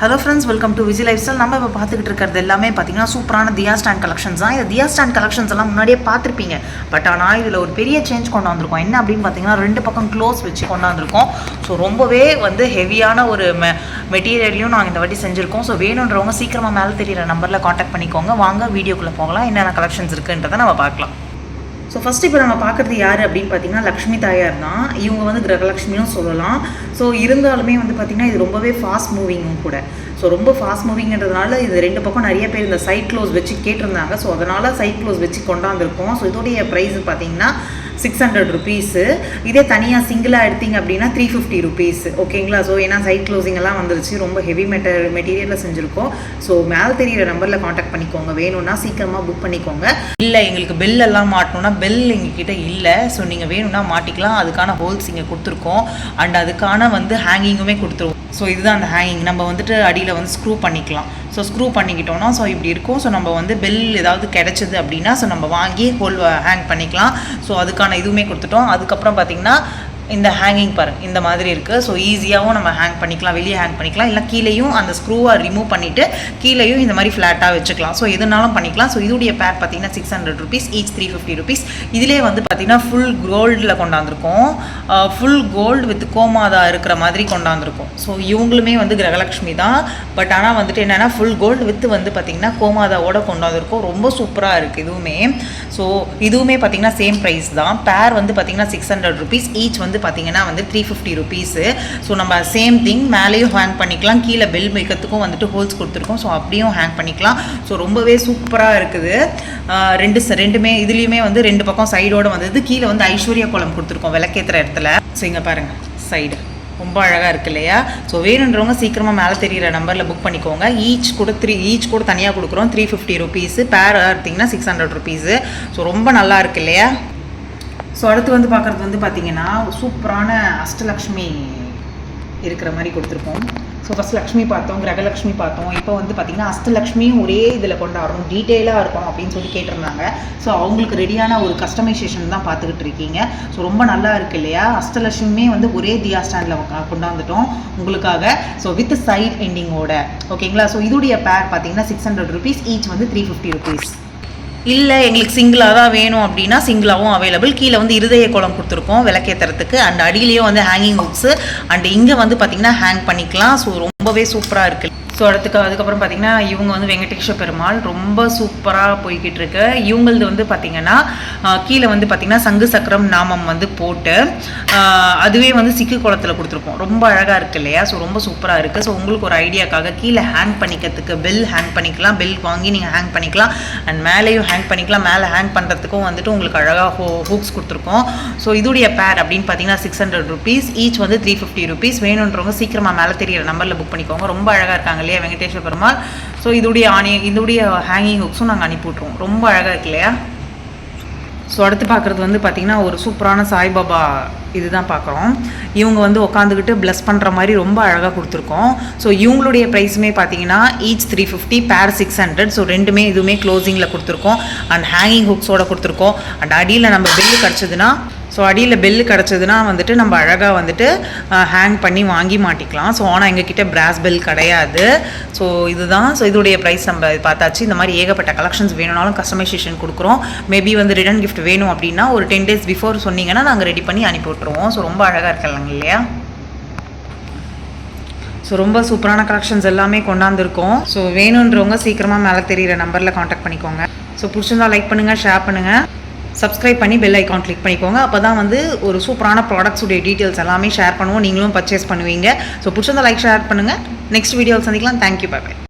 Hello friends welcome to Vijay life style நம்ம இப்போ பார்த்துக்கிட்டு இருக்கிறது எல்லாமே பார்த்தீங்கன்னா சூப்பரான தியா ஸ்டாண்ட் கலெக்ஷன்ஸ் தான். இந்த தியா ஸ்டாண்ட் கலெக்ஷன்ஸ் எல்லாம் முன்னாடியே பார்த்துருப்பீங்க. பட் ஆனால் இதில் ஒரு பெரிய சேஞ்ச் கொண்டு வந்திருக்கோம். என்ன அப்படின்னு பார்த்தீங்கன்னா ரெண்டு பக்கம் க்ளோஸ் வச்சு கொண்டு வந்திருக்கோம். ஸோ ரொம்பவே வந்து ஹெவியான ஒரு மெ மெட்டீரியலையும் நாங்கள் இந்த வாட்டி செஞ்சுருக்கோம். ஸோ வேணுன்றவங்க சீக்கிரமாக மேலே தெரியிற நம்பரில் காண்டாக்ட் பண்ணிக்கோங்க. வாங்க வீடியோக்குள்ளே போகலாம். என்னென்ன கலெக்ஷன்ஸ் இருக்குன்றதை நம்ம பார்க்கலாம். ஸோ ஃபஸ்ட் இப்போ நம்ம பார்க்குறது யார் அப்படின்னு பார்த்தீங்கன்னா லக்ஷ்மி தாயார் தான். இவங்க வந்து கிரகலக்ஷ்மியும் சொல்லலாம். ஸோ இருந்தாலுமே வந்து பார்த்திங்கன்னா இது ரொம்பவே ஃபாஸ்ட் மூவிங்கும் கூட. ஸோ ரொம்ப ஃபாஸ்ட் மூவிங்கிறதுனால இது ரெண்டு பக்கம் நிறைய பேர் இந்த சைட் க்ளோஸ் வச்சு கேட்டிருந்தாங்க. ஸோ அதனால் சைட் க்ளோஸ் வச்சு கொண்டாந்துருக்கோம். ஸோ இதோடைய ப்ரைஸ் பார்த்தீங்கன்னா சிக்ஸ் ஹண்ட்ரட் ருபீஸு இதே தனியாக சிங்கிளாக எடுத்தீங்க அப்படின்னா த்ரீ ஃபிஃப்டி ருபீஸ் ஓகேங்களா ஸோ ஏன்னா சைட் க்ளோசிங் எல்லாம் வந்துருச்சு. ரொம்ப ஹெவி மெட்டர் மெட்டீரியலில் செஞ்சுருக்கோம். ஸோ மேலே தெரியிற நம்பரில் காண்டாக்ட் பண்ணிக்கோங்க. வேணும்னா சீக்கிரமாக புக் பண்ணிக்கோங்க. இல்லை எங்களுக்கு பெல் எல்லாம் மாட்டணும்னா பெல் எங்ககிட்ட இல்லை. ஸோ நீங்கள் வேணும்னா மாட்டிக்கலாம். அதுக்கான ஹோல்ஸ் இங்கே கொடுத்துருக்கோம். அண்ட் அதுக்கான வந்து ஹேங்கிங்குமே கொடுத்துருவோம். ஸோ இதுதான் அந்த ஹேங்கிங் நம்ம வந்துட்டு அடியில் வந்து ஸ்க்ரூ பண்ணிக்கலாம். ஸோ ஸ்க்ரூ பண்ணிக்கிட்டோம்னா ஸோ இப்படி இருக்கும். ஸோ நம்ம வந்து பெல் ஏதாவது கிடச்சிது அப்படின்னா ஸோ நம்ம வாங்கி ஹோல் ஹேங் பண்ணிக்கலாம். ஸோ அதுக்கான இதுவுமே கொடுத்துட்டோம். அதுக்கப்புறம் பார்த்தீங்கன்னா இந்த ஹேங்கிங் பாருங்கள் இந்த மாதிரி இருக்குது ஸோ ஈஸியாகவும் நம்ம ஹேங் பண்ணிக்கலாம் வெளியே ஹேங் பண்ணிக்கலாம். இல்லை கீழேயும் அந்த ஸ்க்ரூவை ரிமூவ் பண்ணிவிட்டு கீழேயும் இந்த மாதிரி ஃப்ளாட்டாக வச்சுக்கலாம். ஸோ எதுனாலும் பண்ணிக்கலாம். ஸோ இதோடைய பேர் பார்த்தீங்கன்னா six hundred rupees each three fifty rupees இதிலே வந்து பார்த்தீங்கன்னா ஃபுல் கோல்டில் கொண்டாந்துருக்கோம். ஃபுல் கோல்டு வித் கோமாதா இருக்கிற மாதிரி கொண்டாந்துருக்கோம். ஸோ இவங்களுமே வந்து கிரகலக்ஷ்மி தான். பட் ஆனால் வந்துட்டு என்னென்னா ஃபுல் கோல்டு வித் வந்து பார்த்திங்கன்னா கோமாதாவோட கொண்டாந்துருக்கோம். ரொம்ப சூப்பராக இருக்குது இதுவுமே. ஸோ இதுவுமே பார்த்திங்கன்னா சேம் ப்ரைஸ் தான். பேர் வந்து பார்த்திங்கன்னா சிக்ஸ் ஹண்ட்ரட் ருபீஸ் ஈச் வந்து பார்த்திங்கன்னா வந்து த்ரீ ஃபிஃப்டி ருபீஸு ஸோ நம்ம சேம் திங் மேலேயும் ஹேங் பண்ணிக்கலாம். கீழே பெல் மேக்கத்துக்கும் வந்துட்டு ஹோல்ஸ் கொடுத்துருக்கோம். ஸோ அப்படியும் ஹேங் பண்ணிக்கலாம். ஸோ ரொம்பவே சூப்பராக இருக்குது. ரெண்டு ரெண்டுமே இதுலேயுமே வந்து ரெண்டு பக்கம் சைடோட வந்தது. கீழே வந்து ஐஸ்வர்யா கோலம் கொடுத்துருக்கோம். விளக்கேற்றுற இடத்துல. ஸோ இங்கே பாருங்கள் சைடு ரொம்ப அழகாக இருக்கு இல்லையா? ஸோ வேணுன்றவங்க சீக்கிரமாக மேலே தெரிகிற நம்பரில் புக் பண்ணிக்கோங்க. ஈச் கூட த்ரீ ஈச் கூட தனியாக கொடுக்குறோம். த்ரீ ஃபிஃப்டி ருபீஸு பேர் எடுத்திங்கன்னா சிக்ஸ் ஹண்ட்ரட் ருபீஸு ஸோ ரொம்ப நல்லா இருக்கு இல்லையா? ஸோ அடுத்து வந்து பார்க்குறது வந்து பார்த்தீங்கன்னா சூப்பரான அஷ்டலக்ஷ்மி இருக்கிற மாதிரி கொடுத்துருக்கோம். ஸோ ஃபஸ்ட் லக்ஷ்மி பார்த்தோம் கிரகலக்ஷ்மி பார்த்தோம். இப்போ வந்து பார்த்தீங்கன்னா அஷ்டலக்ஷ்மியும் ஒரே இதில் கொண்டாடணும் டீட்டெயிலாக இருக்கும் அப்படின்னு சொல்லி கேட்டிருந்தாங்க. ஸோ அவங்களுக்கு ரெடியான ஒரு கஸ்டமைசேஷன் தான் பார்த்துக்கிட்டு இருக்கீங்க. ஸோ ரொம்ப நல்லா இருக்கு இல்லையா? அஷ்டலக்ஷ்மியுமே வந்து ஒரே தியா ஸ்டாண்டில் கொண்டாந்துட்டோம் உங்களுக்காக. ஸோ வித் சைட் எண்டிங்கோட ஓகேங்களா ஸோ இதோடைய பேர் பார்த்தீங்கன்னா சிக்ஸ் ஹண்ட்ரட் ருபீஸ் ஈச் வந்து த்ரீ ஃபிஃப்டி ருபீஸ் இல்லை எங்களுக்கு சிங்கிளாக தான் வேணும் அப்படின்னா சிங்கிளாகவும் அவைலபிள் கீழே வந்து இருதய கோலம் கொடுத்துருக்கோம் விளக்கேற்றுறதுக்கு அண்ட் அடியிலையும் வந்து ஹேங்கிங் ஹுக்ஸு அண்ட் இங்கே வந்து பார்த்திங்கன்னா ஹேங் பண்ணிக்கலாம். ஸோ ரொம்பவே சூப்பராக இருக்குது ஸோ அடுத்துக்கு அதுக்கப்புறம் பார்த்தீங்கன்னா இவங்க வந்து வெங்கடேஷ பெருமாள். ரொம்ப சூப்பராக போய்கிட்டு இருக்கு. இவங்களது வந்து பார்த்தீங்கன்னா கீழே வந்து பார்த்தீங்கன்னா சங்கு சக்கரம் நாமம் வந்து போட்டு அதுவே வந்து சிக்கு குளத்தில் கொடுத்துருப்போம். ரொம்ப அழகாக இருக்கு இல்லையா? ஸோ ரொம்ப சூப்பராக இருக்குது ஸோ உங்களுக்கு ஒரு ஐடியாக்காக கீழே ஹேங் பண்ணிக்கிறதுக்கு பெல் ஹேங் பண்ணிக்கலாம். பெல் வாங்கி நீங்கள் ஹேங் பண்ணிக்கலாம். அண்ட் மேலேயும் ஹேங் பண்ணிக்கலாம். மேலே ஹேங் பண்ணுறதுக்கும் வந்துட்டு உங்களுக்கு அழகாக ஹோ ஹூக்ஸ் கொடுத்துருக்கோம். ஸோ இதுடைய பேர் அப்படின்னு பார்த்தீங்கன்னா சிக்ஸ் ஹண்ட்ரட் ருபீஸ் ஈச் வந்து த்ரீ ஃபிஃப்டி ருபீஸ் வேணுன்றவங்க சீக்கிரமாக மேலே தெரியிற நம்பரில் புக் பண்ணிக்கோங்க. ரொம்ப அழகாக இருக்காங்க இல்லையா வெங்கடேஸ்வர பெருமாள். ஸோ இதுடைய ஆணி இதுடைய ஹேங்கிங் ஹுக்ஸும் நாங்கள் அனுப்பி விட்ருவோம் ரொம்ப அழகாக இருக்கு இல்லையா? ஸோ அடுத்து பார்க்குறது வந்து பார்த்திங்கன்னா ஒரு சூப்பரான சாய்பாபா இதுதான் பார்க்குறோம் இவங்க வந்து உட்காந்துக்கிட்டு ப்ளஸ் பண்ணுற மாதிரி ரொம்ப அழகாக கொடுத்துருக்கோம். ஸோ இவங்களுடைய ப்ரைஸுமே பார்த்தீங்கன்னா each three fifty pair six hundred so ரெண்டுமே இதுவுமே க்ளோசிங்கில் கொடுத்துருக்கோம். அண்ட் ஹேங்கிங் ஹுக்ஸோட கொடுத்துருக்கோம். அண்ட் அடியில் நம்ம பில்லு கிடச்சதுன்னா ஸோ அடியில் பெல்லு கிடச்சதுன்னா வந்துட்டு நம்ம அழகாக வந்துட்டு ஹேங் பண்ணி வாங்கி மாட்டிக்கலாம். ஸோ ஆனால் எங்ககிட்ட பிராஸ் பெல் கிடையாது. ஸோ இதுதான். ஸோ இதோடைய ப்ரைஸ் நம்ம பார்த்தாச்சு. இந்த மாதிரி ஏகப்பட்ட கலெக்ஷன்ஸ் வேணும்னாலும் கஸ்டமைசேஷன் கொடுக்குறோம். மேபி வந்து ரிட்டர்ன் கிஃப்ட் வேணும் அப்படின்னா ஒரு டென் டேஸ் பிஃபோர் சொன்னீங்கன்னா நாங்கள் ரெடி பண்ணி அனுப்பி விட்ருவோம் ஸோ ரொம்ப அழகாக இருக்கலாங்க இல்லையா? ஸோ ரொம்ப சூப்பரான கலெக்ஷன்ஸ் எல்லாமே கொண்டாந்துருக்கோம். ஸோ வேணுன்றவங்க சீக்கிரமாக மேலே தெரியிற நம்பரில் காண்டாக்ட் பண்ணிக்கோங்க. ஸோ பிடிச்சிருந்தா லைக் பண்ணுங்கள் ஷேர் பண்ணுங்கள் சப்ஸ்கிரைப் பண்ணி பெல் ஐக்கான் கிளிக் பண்ணிக்கோங்க. அப்போ தான் வந்து ஒரு சூப்பரான ப்ராடக்ட்ஸுடைய டீட்டெயில்ஸ் எல்லாமே ஷேர் பண்ணுவோம். நீங்களும் பர்ச்சேஸ் பண்ணுவீங்க. ஸோ பிடிச்சிருந்த லைக் ஷேர் பண்ணுங்கள் நெக்ஸ்ட் வீடியோவில் சந்திக்கலாம். தேங்க்யூ பாய் பாய்